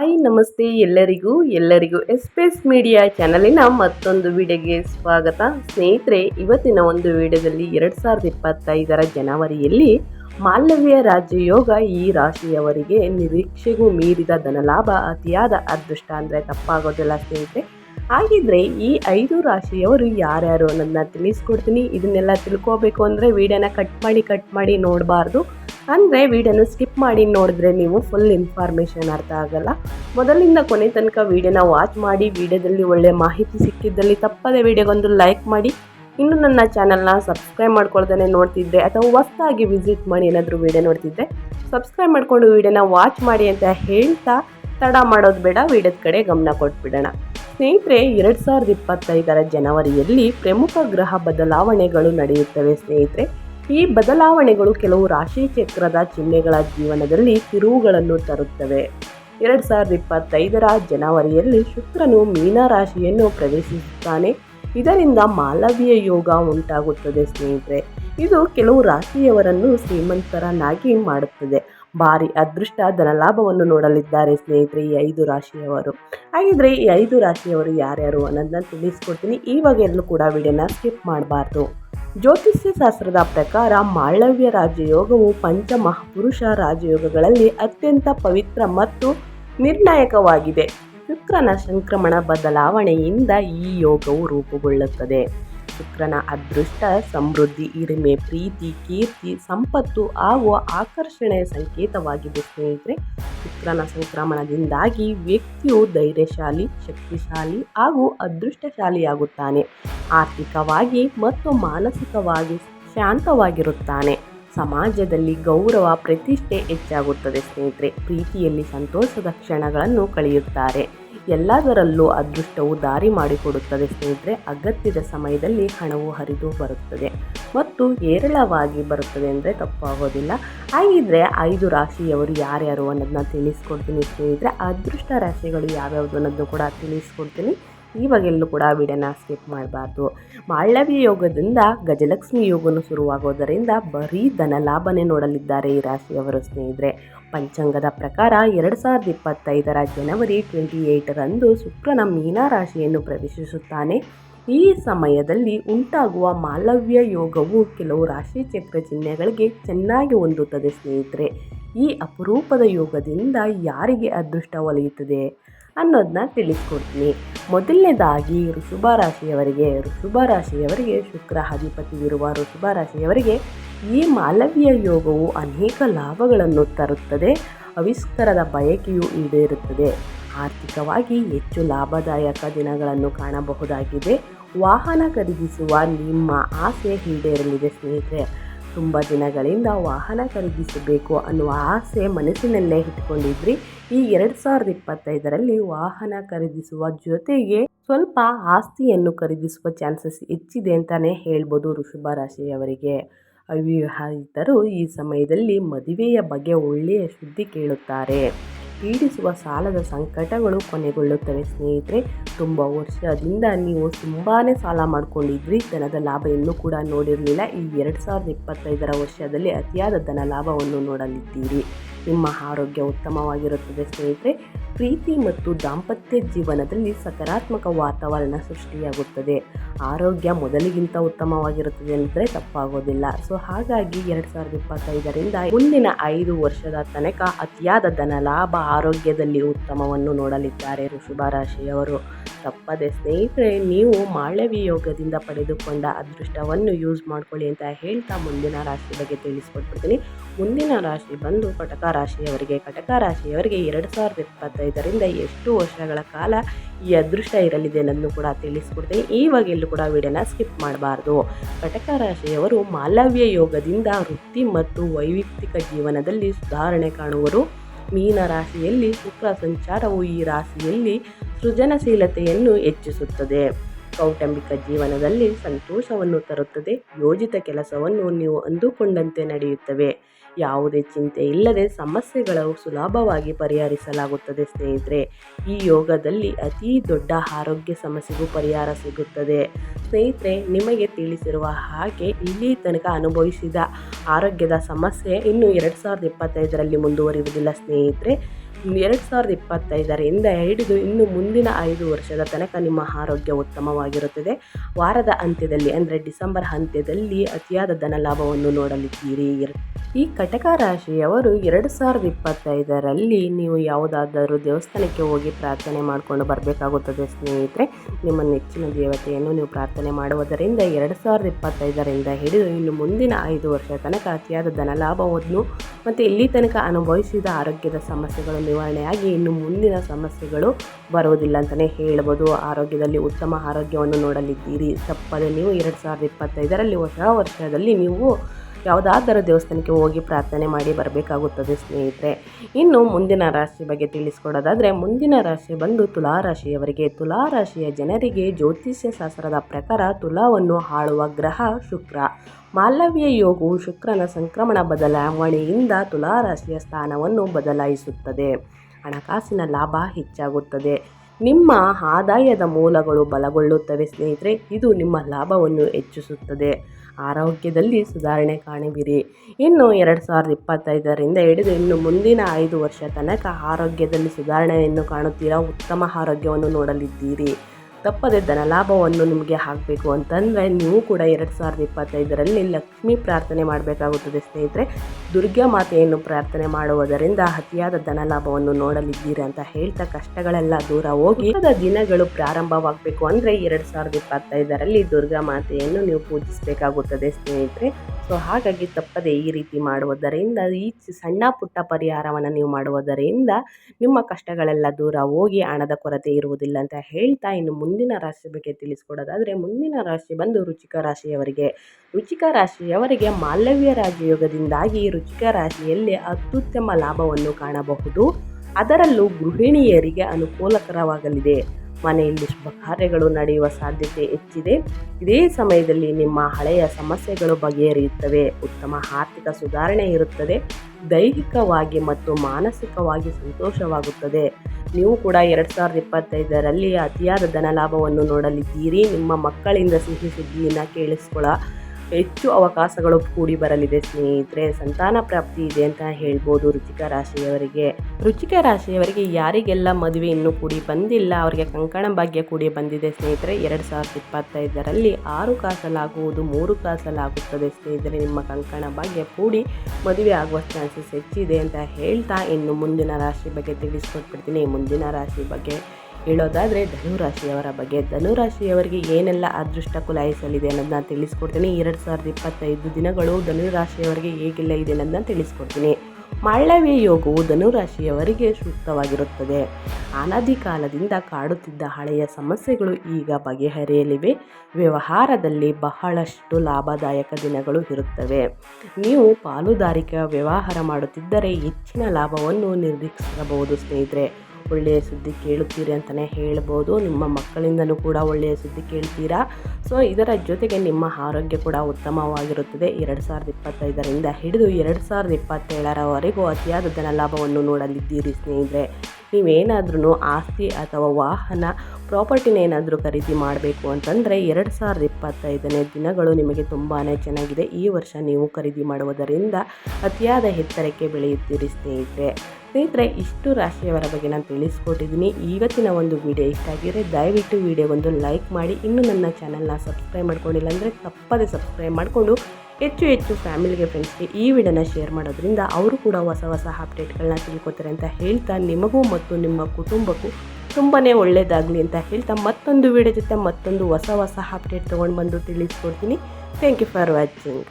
Hi, ನಮಸ್ತೆ ಎಲ್ಲರಿಗೂ. ಎಲ್ಲರಿಗೂ ಎಸ್ಪೇಸ್ ಮೀಡಿಯಾ ಚಾನಲಿನ ಮತ್ತೊಂದು ವಿಡಿಯೋಗೆ ಸ್ವಾಗತ. ಸ್ನೇಹಿತರೆ, ಇವತ್ತಿನ ಒಂದು ವಿಡಿಯೋದಲ್ಲಿ ಎರಡು ಸಾವಿರದ ಇಪ್ಪತ್ತೈದರ ಜನವರಿಯಲ್ಲಿ ಮಾಲವ್ಯ ರಾಜಯೋಗ ಈ ರಾಶಿಯವರಿಗೆ ನಿರೀಕ್ಷೆಗೂ ಮೀರಿದ ಧನಲಾಭ, ಅತಿಯಾದ ಅದೃಷ್ಟ ಅಂದರೆ ತಪ್ಪಾಗೋದಿಲ್ಲ ಸ್ನೇಹಿತರೆ. ಹಾಗಿದ್ರೆ ಈ ಐದು ರಾಶಿಯವರು ಯಾರ್ಯಾರು ಅನ್ನೋದನ್ನ ತಿಳಿಸ್ಕೊಡ್ತೀನಿ. ಇದನ್ನೆಲ್ಲ ತಿಳ್ಕೋಬೇಕು ಅಂದರೆ ವಿಡಿಯೋನ ಕಟ್ ಮಾಡಿ ಕಟ್ ಮಾಡಿ ನೋಡಬಾರ್ದು. ಅಂದರೆ ವಿಡಿಯೋನ ಸ್ಕಿಪ್ ಮಾಡಿ ನೋಡಿದ್ರೆ ನೀವು ಫುಲ್ ಇನ್ಫಾರ್ಮೇಷನ್ ಅರ್ಥ ಆಗಲ್ಲ. ಮೊದಲಿಂದ ಕೊನೆ ತನಕ ವಿಡಿಯೋನ ವಾಚ್ ಮಾಡಿ, ವಿಡಿಯೋದಲ್ಲಿ ಒಳ್ಳೆಯ ಮಾಹಿತಿ ಸಿಕ್ಕಿದ್ದಲ್ಲಿ ತಪ್ಪದೆ ವಿಡಿಯೋಗೊಂದು ಲೈಕ್ ಮಾಡಿ. ಇನ್ನು ನನ್ನ ಚಾನಲ್ನ ಸಬ್ಸ್ಕ್ರೈಬ್ ಮಾಡ್ಕೊಳ್ದೇ ನೋಡ್ತಿದ್ದೆ ಅಥವಾ ಹೊಸ್ದಾಗಿ ವಿಸಿಟ್ ಮಾಡಿ ಏನಾದರೂ ವೀಡಿಯೋ ನೋಡ್ತಿದ್ದೆ ಸಬ್ಸ್ಕ್ರೈಬ್ ಮಾಡಿಕೊಂಡು ವೀಡಿಯೋನ ವಾಚ್ ಮಾಡಿ ಅಂತ ಹೇಳ್ತಾ ತಡ ಮಾಡೋದು ಬೇಡ, ವೀಡಿಯೋದ ಕಡೆ ಗಮನ ಕೊಟ್ಬಿಡೋಣ. ಸ್ನೇಹಿತರೆ, ಎರಡು ಸಾವಿರದ ಇಪ್ಪತ್ತೈದರ ಜನವರಿಯಲ್ಲಿ ಪ್ರಮುಖ ಗ್ರಹ ಬದಲಾವಣೆಗಳು ನಡೆಯುತ್ತವೆ ಸ್ನೇಹಿತರೆ. ಈ ಬದಲಾವಣೆಗಳು ಕೆಲವು ರಾಶಿ ಚಕ್ರದ ಚಿಹ್ನೆಗಳ ಜೀವನದಲ್ಲಿ ತಿರುವುಗಳನ್ನು ತರುತ್ತವೆ. ಎರಡು ಸಾವಿರದ ಇಪ್ಪತ್ತೈದರ ಜನವರಿಯಲ್ಲಿ ಶುಕ್ರನು ಮೀನ ರಾಶಿಯನ್ನು ಪ್ರವೇಶಿಸುತ್ತಾನೆ. ಇದರಿಂದ ಮಾಲವೀಯ ಯೋಗ ಉಂಟಾಗುತ್ತದೆ ಸ್ನೇಹಿತರೆ. ಇದು ಕೆಲವು ರಾಶಿಯವರನ್ನು ಶ್ರೀಮಂತರನ್ನಾಗಿ ಮಾಡುತ್ತದೆ. ಭಾರಿ ಅದೃಷ್ಟ ಧನಲಾಭವನ್ನು ನೋಡಲಿದ್ದಾರೆ ಸ್ನೇಹಿತರೆ ಈ ಐದು ರಾಶಿಯವರು. ಹಾಗಿದ್ರೆ ಈ ಐದು ರಾಶಿಯವರು ಯಾರ್ಯಾರು ಅನ್ನೋದನ್ನ ತಿಳಿಸ್ಕೊಡ್ತೀನಿ. ಈವಾಗ ಎಲ್ಲೂ ಕೂಡ ವಿಡಿಯೋನ ಸ್ಕಿಪ್ ಮಾಡಬಾರ್ದು. ಜ್ಯೋತಿಷ್ಯ ಶಾಸ್ತ್ರದ ಪ್ರಕಾರ ಮಾಳವ್ಯ ರಾಜಯೋಗವು ಪಂಚಮಹಾಪುರುಷ ರಾಜಯೋಗಗಳಲ್ಲಿ ಅತ್ಯಂತ ಪವಿತ್ರ ಮತ್ತು ನಿರ್ಣಾಯಕವಾಗಿದೆ. ಶುಕ್ರನ ಸಂಕ್ರಮಣ ಬದಲಾವಣೆಯಿಂದ ಈ ಯೋಗವು ರೂಪುಗೊಳ್ಳುತ್ತದೆ. ಶುಕ್ರನ ಅದೃಷ್ಟ, ಸಮೃದ್ಧಿ ಹಿರಿಮೆ ಪ್ರೀತಿ, ಕೀರ್ತಿ, ಸಂಪತ್ತು ಹಾಗೂ ಆಕರ್ಷಣೆಯ ಸಂಕೇತವಾಗಿದೆ ಸ್ನೇಹಿತರೆ. ಶುಕ್ರನ ಸಂಕ್ರಮಣದಿಂದಾಗಿ ವ್ಯಕ್ತಿಯು ಧೈರ್ಯಶಾಲಿ, ಶಕ್ತಿಶಾಲಿ ಹಾಗೂ ಅದೃಷ್ಟಶಾಲಿಯಾಗುತ್ತಾನೆ. ಆರ್ಥಿಕವಾಗಿ ಮತ್ತು ಮಾನಸಿಕವಾಗಿ ಶಾಂತವಾಗಿರುತ್ತಾನೆ. ಸಮಾಜದಲ್ಲಿ ಗೌರವ, ಪ್ರತಿಷ್ಠೆ ಹೆಚ್ಚಾಗುತ್ತದೆ ಸ್ನೇಹಿತರೆ. ಪ್ರೀತಿಯಲ್ಲಿ ಸಂತೋಷದ ಕ್ಷಣಗಳನ್ನು ಕಳೆಯುತ್ತಾರೆ. ಎಲ್ಲದರಲ್ಲೂ ಅದೃಷ್ಟವು ದಾರಿ ಮಾಡಿಕೊಡುತ್ತದೆ ಸ್ನೇಹಿತರೆ. ಅಗತ್ಯದ ಸಮಯದಲ್ಲಿ ಹಣವು ಹರಿದು ಬರುತ್ತದೆ ಮತ್ತು ಹೇರಳವಾಗಿ ಬರುತ್ತದೆ ಅಂದರೆ ತಪ್ಪಾಗೋದಿಲ್ಲ. ಹಾಗಿದ್ರೆ ಐದು ರಾಶಿಯವರು ಯಾರ್ಯಾರು ಅನ್ನೋದನ್ನ ತಿಳಿಸ್ಕೊಡ್ತೀನಿ ಸ್ನೇಹಿತರೆ. ಅದೃಷ್ಟ ರಾಶಿಗಳು ಯಾವ್ಯಾವುದು ಅನ್ನೋದನ್ನು ಕೂಡ ತಿಳಿಸ್ಕೊಡ್ತೀನಿ. ಇವಾಗೆಲ್ಲೂ ಕೂಡ ವಿಡಿಯೋನ ಸ್ಕಿಪ್ ಮಾಡಬಾರ್ದು. ಮಾಳವ್ಯ ಯೋಗದಿಂದ ಗಜಲಕ್ಷ್ಮಿ ಯೋಗನು ಶುರುವಾಗೋದರಿಂದ ಬರೀ ಧನಲಾಭನೇ ನೋಡಲಿದ್ದಾರೆ ಈ ರಾಶಿಯವರು ಸ್ನೇಹಿತರೆ. ಪಂಚಾಂಗದ ಪ್ರಕಾರ ಎರಡು ಸಾವಿರದ ಇಪ್ಪತ್ತೈದರ ಜನವರಿ ಟ್ವೆಂಟಿ ಏಯ್ಟರಂದು ಶುಕ್ರನ ಮೀನಾ ರಾಶಿಯನ್ನು ಪ್ರವೇಶಿಸುತ್ತಾನೆ. ಈ ಸಮಯದಲ್ಲಿ ಉಂಟಾಗುವ ಮಾಲವ್ಯ ಯೋಗವು ಕೆಲವು ರಾಶಿ ಚಕ್ರ ಚಿಹ್ನೆಗಳಿಗೆ ಚೆನ್ನಾಗಿ ಹೊಂದುತ್ತದೆ ಸ್ನೇಹಿತರೆ. ಈ ಅಪರೂಪದ ಯೋಗದಿಂದ ಯಾರಿಗೆ ಅದೃಷ್ಟ ಒಲಿಯುತ್ತದೆ? ಅನ್ನೋದನ್ನ ತಿಳಿಸ್ಕೊಡ್ತೀನಿ. ಮೊದಲನೇದಾಗಿ ಋಷಭ ರಾಶಿಯವರಿಗೆ ಋಷಭ ರಾಶಿಯವರಿಗೆ ಶುಕ್ರ ಅಧಿಪತಿಯಿರುವ ಋಷಭ ರಾಶಿಯವರಿಗೆ ಈ ಮಾಲವ್ಯ ಯೋಗವು ಅನೇಕ ಲಾಭಗಳನ್ನು ತರುತ್ತದೆ. ಆವಿಷ್ಕಾರದ ಬಯಕೆಯು ಈಡೇರುತ್ತದೆ. ಆರ್ಥಿಕವಾಗಿ ಹೆಚ್ಚು ಲಾಭದಾಯಕ ದಿನಗಳನ್ನು ಕಾಣಬಹುದಾಗಿದೆ. ವಾಹನ ಖರೀದಿಸುವ ನಿಮ್ಮ ಆಸೆ ಈಡೇರಲಿದೆ ಸ್ನೇಹಿತರೆ. ತುಂಬ ದಿನಗಳಿಂದ ವಾಹನ ಖರೀದಿಸಬೇಕು ಅನ್ನುವ ಆಸೆ ಮನಸ್ಸಿನಲ್ಲೇ ಇಟ್ಕೊಂಡಿದ್ರಿ. ಈ ಎರಡು ಸಾವಿರದ ಇಪ್ಪತ್ತೈದರಲ್ಲಿ ವಾಹನ ಖರೀದಿಸುವ ಜೊತೆಗೆ ಸ್ವಲ್ಪ ಆಸ್ತಿಯನ್ನು ಖರೀದಿಸುವ ಚಾನ್ಸಸ್ ಹೆಚ್ಚಿದೆ ಅಂತಲೇ ಹೇಳ್ಬೋದು ಋಷಭ ರಾಶಿಯವರಿಗೆ. ಅವಿವಾಹಿತರು ಈ ಸಮಯದಲ್ಲಿ ಮದುವೆಯ ಬಗ್ಗೆ ಒಳ್ಳೆಯ ಸುದ್ದಿ ಕೇಳುತ್ತಾರೆ. ಪೀಡಿಸುವ ಸಾಲದ ಸಂಕಟಗಳು ಕೊನೆಗೊಳ್ಳುತ್ತವೆ ಸ್ನೇಹಿತರೆ. ತುಂಬ ವರ್ಷದಿಂದ ನೀವು ತುಂಬಾ ಸಾಲ ಮಾಡಿಕೊಂಡಿದ್ರಿ. ಧನದ ಲಾಭ ಇನ್ನೂ ಕೂಡ ನೋಡಿರಲಿಲ್ಲ. ಈ ಎರಡು ಸಾವಿರದ ಇಪ್ಪತ್ತೈದರ ವರ್ಷದಲ್ಲಿ ಅತಿಯಾದ ಧನ ಲಾಭವನ್ನು ನೋಡಲಿದ್ದೀರಿ. ನಿಮ್ಮ ಆರೋಗ್ಯ ಉತ್ತಮವಾಗಿರುತ್ತದೆ ಸ್ನೇಹಿತರೆ. ಪ್ರೀತಿ ಮತ್ತು ದಾಂಪತ್ಯ ಜೀವನದಲ್ಲಿ ಸಕಾರಾತ್ಮಕ ವಾತಾವರಣ ಸೃಷ್ಟಿಯಾಗುತ್ತದೆ. ಆರೋಗ್ಯ ಮೊದಲಿಗಿಂತ ಉತ್ತಮವಾಗಿರುತ್ತದೆ ಅಂದರೆ ತಪ್ಪಾಗೋದಿಲ್ಲ. ಸೊ, ಹಾಗಾಗಿ ಎರಡು ಸಾವಿರದ ಇಪ್ಪತ್ತೈದರಿಂದ ಮುಂದಿನ ಐದು ವರ್ಷದ ತನಕ ಅತಿಯಾದ ಧನ ಲಾಭ ಆರೋಗ್ಯದಲ್ಲಿ ಉತ್ತಮವನ್ನು ನೋಡಲಿದ್ದಾರೆ ವೃಷಭ ತಪ್ಪದೆ ಸ್ನೇಹಿತರೆ, ನೀವು ಮಾಳವಿ ಯೋಗದಿಂದ ಪಡೆದುಕೊಂಡ ಅದೃಷ್ಟವನ್ನು ಯೂಸ್ ಮಾಡ್ಕೊಳ್ಳಿ ಅಂತ ಹೇಳ್ತಾ ಮುಂದಿನ ರಾಶಿ ಬಗ್ಗೆ ತಿಳಿಸ್ಕೊಟ್ಬಿಡ್ತೀನಿ. ಮುಂದಿನ ರಾಶಿ ಬಂದು ಕಟಕ ರಾಶಿಯವರಿಗೆ ಕಟಕ ರಾಶಿಯವರಿಗೆ ಎರಡು ಸಾವಿರದ ಇಪ್ಪತ್ತೈದರಿಂದ ಎಷ್ಟು ವರ್ಷಗಳ ಕಾಲ ಈ ಅದೃಷ್ಟ ಇರಲಿದೆ ಅನ್ನೋದನ್ನು ಕೂಡ ತಿಳಿಸ್ಕೊಡ್ತೀನಿ. ಈವಾಗ ಎಲ್ಲೂ ಕೂಡ ವಿಡಿಯೋನ ಸ್ಕಿಪ್ ಮಾಡಬಾರ್ದು. ಕಟಕ ರಾಶಿಯವರು ಮಾಲವ್ಯ ಯೋಗದಿಂದ ವೃತ್ತಿ ಮತ್ತು ವೈಯಕ್ತಿಕ ಜೀವನದಲ್ಲಿ ಸುಧಾರಣೆ ಕಾಣುವರು. ಮೀನ ರಾಶಿಯಲ್ಲಿ ಶುಕ್ರ ಸಂಚಾರವು ಈ ರಾಶಿಯಲ್ಲಿ ಸೃಜನಶೀಲತೆಯನ್ನು ಹೆಚ್ಚಿಸುತ್ತದೆ. ಕೌಟುಂಬಿಕ ಜೀವನದಲ್ಲಿ ಸಂತೋಷವನ್ನು ತರುತ್ತದೆ. ಯೋಜಿತ ಕೆಲಸವನ್ನು ನೀವು ಅಂದುಕೊಂಡಂತೆ ನಡೆಯುತ್ತವೆ. ಯಾವುದೇ ಚಿಂತೆ ಇಲ್ಲದೆ ಸಮಸ್ಯೆಗಳು ಸುಲಭವಾಗಿ ಪರಿಹರಿಸಲಾಗುತ್ತದೆ ಸ್ನೇಹಿತರೆ. ಈ ಯೋಗದಲ್ಲಿ ಅತಿ ದೊಡ್ಡ ಆರೋಗ್ಯ ಸಮಸ್ಯೆಗೂ ಪರಿಹಾರ ಸಿಗುತ್ತದೆ. ಸ್ನೇಹಿತರೆ, ನಿಮಗೆ ತಿಳಿಸಿರುವ ಹಾಗೆ ಇಲ್ಲಿ ತನಕ ಅನುಭವಿಸಿದ ಆರೋಗ್ಯದ ಸಮಸ್ಯೆ ಇನ್ನು ಎರಡು ಸಾವಿರದ ಇಪ್ಪತ್ತೈದರಲ್ಲಿ ಮುಂದುವರಿಯುವುದಿಲ್ಲ ಸ್ನೇಹಿತರೆ. ಎರಡು ಸಾವಿರದ ಇಪ್ಪತ್ತೈದರಿಂದ ಹಿಡಿದು ಇನ್ನು ಮುಂದಿನ ಐದು ವರ್ಷದ ತನಕ ನಿಮ್ಮ ಆರೋಗ್ಯ ಉತ್ತಮವಾಗಿರುತ್ತದೆ. ವಾರದ ಅಂತ್ಯದಲ್ಲಿ ಅಂದರೆ ಡಿಸೆಂಬರ್ ಅಂತ್ಯದಲ್ಲಿ ಅತಿಯಾದ ಧನ ಲಾಭವನ್ನು ನೋಡಲಿದ್ದೀರಿ. ಈ ಕಟಕ ರಾಶಿಯವರು ಎರಡು ಸಾವಿರದ ಇಪ್ಪತ್ತೈದರಲ್ಲಿ ನೀವು ಯಾವುದಾದರೂ ದೇವಸ್ಥಾನಕ್ಕೆ ಹೋಗಿ ಪ್ರಾರ್ಥನೆ ಮಾಡಿಕೊಂಡು ಬರಬೇಕಾಗುತ್ತದೆ, ಸ್ನೇಹಿತರೆ. ನಿಮ್ಮ ನೆಚ್ಚಿನ ದೇವತೆಯನ್ನು ನೀವು ಪ್ರಾರ್ಥನೆ ಮಾಡುವುದರಿಂದ ಎರಡು ಸಾವಿರದ ಇಪ್ಪತ್ತೈದರಿಂದ ಹಿಡಿದು ಇನ್ನು ಮುಂದಿನ ಐದು ವರ್ಷ ತನಕ ಅತಿಯಾದ ಧನ ಲಾಭವನ್ನು ಮತ್ತು ಇಲ್ಲಿ ತನಕ ಅನುಭವಿಸಿದ ಆರೋಗ್ಯದ ಸಮಸ್ಯೆಗಳು ನಿವಾರಣೆಯಾಗಿ ಇನ್ನು ಮುಂದಿನ ಸಮಸ್ಯೆಗಳು ಬರುವುದಿಲ್ಲ ಅಂತಲೇ ಹೇಳ್ಬೋದು. ಆರೋಗ್ಯದಲ್ಲಿ ಉತ್ತಮ ಆರೋಗ್ಯವನ್ನು ನೋಡಲಿದ್ದೀರಿ. ತಪ್ಪದೆ ನೀವು ಎರಡು ಸಾವಿರದ ಇಪ್ಪತ್ತೈದರಲ್ಲಿ ಹೊಸ ವರ್ಷದಲ್ಲಿ ನೀವು ಯಾವುದಾದರೂ ದೇವಸ್ಥಾನಕ್ಕೆ ಹೋಗಿ ಪ್ರಾರ್ಥನೆ ಮಾಡಿ ಬರಬೇಕಾಗುತ್ತದೆ ಸ್ನೇಹಿತರೆ. ಇನ್ನು ಮುಂದಿನ ರಾಶಿ ಬಗ್ಗೆ ತಿಳಿಸ್ಕೊಡೋದಾದರೆ, ಮುಂದಿನ ರಾಶಿ ಬಂದು ತುಲಾ ರಾಶಿಯವರಿಗೆ ತುಲಾ ರಾಶಿಯ ಜನರಿಗೆ ಜ್ಯೋತಿಷ್ಯ ಶಾಸ್ತ್ರದ ಪ್ರಕಾರ ತುಲಾವನ್ನು ಆಳುವ ಗ್ರಹ ಶುಕ್ರ. ಮಾಲವ್ಯ ಯೋಗವು ಶುಕ್ರನ ಸಂಕ್ರಮಣ ಬದಲಾವಣೆಯಿಂದ ತುಲಾ ರಾಶಿಯ ಸ್ಥಾನವನ್ನು ಬದಲಾಯಿಸುತ್ತದೆ. ಹಣಕಾಸಿನ ಲಾಭ ಹೆಚ್ಚಾಗುತ್ತದೆ. ನಿಮ್ಮ ಆದಾಯದ ಮೂಲಗಳು ಬಲಗೊಳ್ಳುತ್ತವೆ ಸ್ನೇಹಿತರೆ. ಇದು ನಿಮ್ಮ ಲಾಭವನ್ನು ಹೆಚ್ಚಿಸುತ್ತದೆ. ಆರೋಗ್ಯದಲ್ಲಿ ಸುಧಾರಣೆ ಕಾಣುವಿರಿ. ಇನ್ನು ಎರಡು ಸಾವಿರದ ಇಪ್ಪತ್ತೈದರಿಂದ ಹಿಡಿದು ಇನ್ನು ಮುಂದಿನ ಐದು ವರ್ಷ ತನಕ ಆರೋಗ್ಯದಲ್ಲಿ ಸುಧಾರಣೆಯನ್ನು ಕಾಣುತ್ತೀರಾ? ಉತ್ತಮ ಆರೋಗ್ಯವನ್ನು ನೋಡಲಿದ್ದೀರಿ. ತಪ್ಪದೆ ಧನಲಾಭವನ್ನು ನಿಮಗೆ ಹಾಕಬೇಕು ಅಂತಂದರೆ ನೀವು ಕೂಡ ಎರಡು ಸಾವಿರದ ಇಪ್ಪತ್ತೈದರಲ್ಲಿ ಲಕ್ಷ್ಮೀ ಪ್ರಾರ್ಥನೆ ಮಾಡಬೇಕಾಗುತ್ತದೆ ಸ್ನೇಹಿತರೆ. ದುರ್ಗಾ ಮಾತೆಯನ್ನು ಪ್ರಾರ್ಥನೆ ಮಾಡುವುದರಿಂದ ಅತಿಯಾದ ಧನಲಾಭವನ್ನು ನೋಡಲಿದ್ದೀರಿ ಅಂತ ಹೇಳ್ತಾ ಕಷ್ಟಗಳೆಲ್ಲ ದೂರ ಹೋಗಿ ದಿನಗಳು ಪ್ರಾರಂಭವಾಗಬೇಕು ಅಂದರೆ ಎರಡು ಸಾವಿರದ ಇಪ್ಪತ್ತೈದರಲ್ಲಿ ದುರ್ಗಾ ಮಾತೆಯನ್ನು ನೀವು ಪೂಜಿಸಬೇಕಾಗುತ್ತದೆ ಸ್ನೇಹಿತರೆ. ಸೊ ಹಾಗಾಗಿ ತಪ್ಪದೆ ಈ ರೀತಿ ಮಾಡುವುದರಿಂದ, ಈ ಸಣ್ಣ ಪುಟ್ಟ ಪರಿಹಾರವನ್ನು ನೀವು ಮಾಡುವುದರಿಂದ ನಿಮ್ಮ ಕಷ್ಟಗಳೆಲ್ಲ ದೂರ ಹೋಗಿ ಹಣದ ಕೊರತೆ ಇರುವುದಿಲ್ಲ ಅಂತ ಹೇಳ್ತಾ ಇನ್ನು ಮುಂದಿನ ರಾಶಿ ಬಗ್ಗೆ ತಿಳಿಸ್ಕೊಡೋದಾದರೆ, ಮುಂದಿನ ರಾಶಿ ಬಂದು ರುಚಿಕ ರಾಶಿಯವರಿಗೆ. ರುಚಿಕ ರಾಶಿಯವರಿಗೆ ಮಾಲವ್ಯ ರಾಜಯೋಗದಿಂದಾಗಿ ರುಚಿಕ ರಾಶಿಯಲ್ಲಿ ಅತ್ಯುತ್ತಮ ಲಾಭವನ್ನು ಕಾಣಬಹುದು. ಅದರಲ್ಲೂ ಗೃಹಿಣಿಯರಿಗೆ ಅನುಕೂಲಕರವಾಗಲಿದೆ. ಮನೆಯಲ್ಲಿ ಶುಭ ಕಾರ್ಯಗಳು ನಡೆಯುವ ಸಾಧ್ಯತೆ ಹೆಚ್ಚಿದೆ. ಇದೇ ಸಮಯದಲ್ಲಿ ನಿಮ್ಮ ಹಳೆಯ ಸಮಸ್ಯೆಗಳು ಬಗೆಹರಿಯುತ್ತವೆ. ಉತ್ತಮ ಆರ್ಥಿಕ ಸುಧಾರಣೆ ಇರುತ್ತದೆ. ದೈಹಿಕವಾಗಿ ಮತ್ತು ಮಾನಸಿಕವಾಗಿ ಸಂತೋಷವಾಗುತ್ತದೆ. ನೀವು ಕೂಡ ಎರಡು ಸಾವಿರದ ಇಪ್ಪತ್ತೈದರಲ್ಲಿ ಅತಿಯಾದ ಧನಲಾಭವನ್ನು ನೋಡಲಿದ್ದೀರಿ. ನಿಮ್ಮ ಮಕ್ಕಳಿಂದ ಸಿಹಿ ಸುದ್ದಿಯನ್ನು ಕೇಳಿಸ್ಕೊಳ್ಳ ಹೆಚ್ಚು ಅವಕಾಶಗಳು ಕೂಡಿ ಬರಲಿದೆ ಸ್ನೇಹಿತರೆ. ಸಂತಾನ ಪ್ರಾಪ್ತಿ ಇದೆ ಅಂತ ಹೇಳ್ಬೋದು ರುಚಿಕ ರಾಶಿಯವರಿಗೆ. ರುಚಿಕ ರಾಶಿಯವರಿಗೆ ಯಾರಿಗೆಲ್ಲ ಮದುವೆ ಇನ್ನೂ ಕೂಡಿ ಬಂದಿಲ್ಲ, ಅವರಿಗೆ ಕಂಕಣ ಭಾಗ್ಯ ಕೂಡಿ ಬಂದಿದೆ ಸ್ನೇಹಿತರೆ. ಎರಡು ಸಾವಿರದ ಇಪ್ಪತ್ತೈದರಲ್ಲಿ ಆರು ಕಾಸಲಾಗುವುದು, ಮೂರು ಕಾಸಲಾಗುತ್ತದೆ ಸ್ನೇಹಿತರೆ. ನಿಮ್ಮ ಕಂಕಣ ಭಾಗ್ಯ ಕೂಡಿ ಮದುವೆ ಆಗುವ ಚಾನ್ಸಸ್ ಹೆಚ್ಚಿದೆ ಅಂತ ಹೇಳ್ತಾ ಇನ್ನು ಮುಂದಿನ ರಾಶಿ ಬಗ್ಗೆ ತಿಳಿಸ್ಕೊಟ್ಬಿಡ್ತೀನಿ. ಮುಂದಿನ ರಾಶಿ ಬಗ್ಗೆ ಹೇಳೋದಾದರೆ ಧನುರಾಶಿಯವರ ಬಗ್ಗೆ. ಧನುರಾಶಿಯವರಿಗೆ ಏನೆಲ್ಲ ಅದೃಷ್ಟ ಕುಲಾಯಿಸಲಿದೆ ಅನ್ನೋದನ್ನ ತಿಳಿಸ್ಕೊಡ್ತೀನಿ. ಎರಡು ಸಾವಿರದ ಇಪ್ಪತ್ತೈದು ದಿನಗಳು ಧನುರಾಶಿಯವರಿಗೆ ಹೇಗೆಲ್ಲ ಇದೆ ಅನ್ನೋದನ್ನ ತಿಳಿಸ್ಕೊಡ್ತೀನಿ. ಮಾಳವ್ಯ ಯೋಗವು ಧನುರಾಶಿಯವರಿಗೆ ಸೂಕ್ತವಾಗಿರುತ್ತದೆ. ಅನಾದಿ ಕಾಲದಿಂದ ಕಾಡುತ್ತಿದ್ದ ಹಳೆಯ ಸಮಸ್ಯೆಗಳು ಈಗ ಬಗೆಹರಿಯಲಿವೆ. ವ್ಯವಹಾರದಲ್ಲಿ ಬಹಳಷ್ಟು ಲಾಭದಾಯಕ ದಿನಗಳು ಇರುತ್ತವೆ. ನೀವು ಪಾಲುದಾರಿಕೆ ವ್ಯವಹಾರ ಮಾಡುತ್ತಿದ್ದರೆ ಹೆಚ್ಚಿನ ಲಾಭವನ್ನು ನಿರೀಕ್ಷಿಸಬಹುದು ಸ್ನೇಹಿತರೆ. ಒಳ್ಳೆಯ ಸುದ್ದಿ ಕೇಳುತ್ತೀರಿ ಅಂತಲೇ ಹೇಳ್ಬೋದು. ನಿಮ್ಮ ಮಕ್ಕಳಿಂದಲೂ ಕೂಡ ಒಳ್ಳೆಯ ಸುದ್ದಿ ಕೇಳ್ತೀರಾ? ಸೊ ಇದರ ಜೊತೆಗೆ ನಿಮ್ಮ ಆರೋಗ್ಯ ಕೂಡ ಉತ್ತಮವಾಗಿರುತ್ತದೆ. ಎರಡು ಸಾವಿರದ ಇಪ್ಪತ್ತೈದರಿಂದ ಹಿಡಿದು ಎರಡು ಸಾವಿರದ ಇಪ್ಪತ್ತೇಳರವರೆಗೂ ಅತಿಯಾದ ಧನ ಲಾಭವನ್ನು ನೋಡಲಿದ್ದೀರಿ ಸ್ನೇಹಿತರೆ. ನೀವೇನಾದ್ರೂ ಆಸ್ತಿ ಅಥವಾ ವಾಹನ, ಪ್ರಾಪರ್ಟಿನ ಏನಾದರೂ ಖರೀದಿ ಮಾಡಬೇಕು ಅಂತಂದರೆ ಎರಡು ಸಾವಿರದ ಇಪ್ಪತ್ತೈದನೇ ದಿನಗಳು ನಿಮಗೆ ತುಂಬಾ ಚೆನ್ನಾಗಿದೆ. ಈ ವರ್ಷ ನೀವು ಖರೀದಿ ಮಾಡುವುದರಿಂದ ಅತಿಯಾದ ಎತ್ತರಕ್ಕೆ ಬೆಳೆಯುತ್ತೀರಿ ಸ್ನೇಹಿತರೆ. ಸ್ನೇಹಿತರೆ, ಇಷ್ಟು ರಾಶಿಯವರ ಬಗ್ಗೆ ನಾನು ತಿಳಿಸ್ಕೊಟ್ಟಿದ್ದೀನಿ. ಇವತ್ತಿನ ಒಂದು ವಿಡಿಯೋ ಇಷ್ಟ ಆಗಿದ್ರೆ ದಯವಿಟ್ಟು ವಿಡಿಯೋಗೊಂದು ಲೈಕ್ ಮಾಡಿ. ಇನ್ನೂ ನನ್ನ ಚಾನಲ್ನ ಸಬ್ಸ್ಕ್ರೈಬ್ ಮಾಡ್ಕೊಂಡಿಲ್ಲ ಅಂದರೆ ತಪ್ಪದೇ ಸಬ್ಸ್ಕ್ರೈಬ್ ಮಾಡಿಕೊಂಡು ಹೆಚ್ಚು ಹೆಚ್ಚು ಫ್ಯಾಮಿಲಿಗೆ, ಫ್ರೆಂಡ್ಸ್ಗೆ ಈ ವಿಡಿಯೋನ ಶೇರ್ ಮಾಡೋದ್ರಿಂದ ಅವರು ಕೂಡ ಹೊಸ ಹೊಸ ಅಪ್ಡೇಟ್ಗಳನ್ನ ತಿಳ್ಕೊತಾರೆ ಅಂತ ಹೇಳ್ತಾ ನಿಮಗೂ ಮತ್ತು ನಿಮ್ಮ ಕುಟುಂಬಕ್ಕೂ ತುಂಬಾ ಒಳ್ಳೆಯದಾಗಲಿ ಅಂತ ಹೇಳ್ತಾ ಮತ್ತೊಂದು ವಿಡಿಯೋ ಜೊತೆ ಮತ್ತೊಂದು ಹೊಸ ಹೊಸ ಅಪ್ಡೇಟ್ ತೊಗೊಂಡು ಬಂದು ತಿಳಿಸ್ಕೊಡ್ತೀನಿ. Thank you for watching